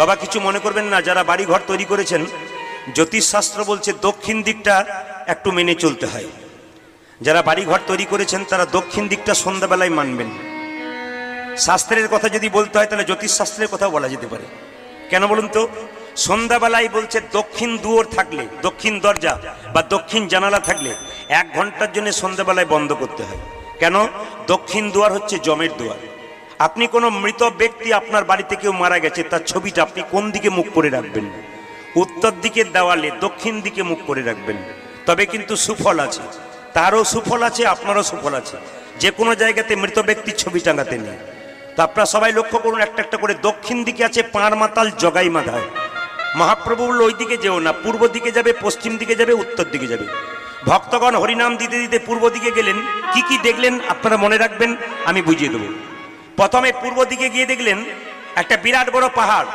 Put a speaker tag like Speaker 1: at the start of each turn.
Speaker 1: বাবা কিছু মনে করবেন না, যারা বাড়ি ঘর তৈরি করেছেন, জ্যোতিষশাস্ত্র বলছে দক্ষিণ দিকটা একটু মেনে চলতে হয়। যারা বাড়ি ঘর তৈরি করেছেন, তারা দক্ষিণ দিকটা সন্ধ্যাবেলায় মানবেন। শাস্ত্রের কথা যদি বলতে হয়, তাহলে জ্যোতিষশাস্ত্রের কথা বলা যেতে পারে। কেন বলুন তো? সন্ধ্যাবেলায় বলছে দক্ষিণ দুয়ার থাকলে, দক্ষিণ দরজা বা দক্ষিণ জানালা থাকলে, এক ঘণ্টার জন্য সন্ধ্যাবেলায় বন্ধ করতে হয়। কেন? দক্ষিণ দুয়ার হচ্ছে জমের দুয়ার। আপনি কোনো মৃত ব্যক্তি আপনার বাড়িতে কেউ মারা গেছে, তার ছবিটা আপনি কোন দিকে মুখ করে রাখবেন? উত্তর দিকের দেওয়ালে, দক্ষিণ দিকে মুখ করে রাখবেন। তবে কিন্তু সুফল আছে। তারও সুফল আছে, আপনারও সুফল আছে। যে কোনো জায়গাতে মৃত ব্যক্তির ছবি টাঙাতে নেই। তো আপনারা সবাই লক্ষ্য করুন, একটা একটা করে দক্ষিণ দিকে আছে পাঁড় মাতাল জগাই মাধায় মহাপ্রভু বলল ওই দিকে যেও না, পূর্ব দিকে যাবে, পশ্চিম দিকে যাবে, উত্তর দিকে যাবে। ভক্তগণ হরিনাম দিতে দিতে পূর্ব দিকে গেলেন। কি কি দেখলেন, আপনারা মনে রাখবেন, আমি বুঝিয়ে দেবো। প্রথমে পূর্ব দিকে গিয়ে দেখলেন একটা বিরাট বড় পাহাড়।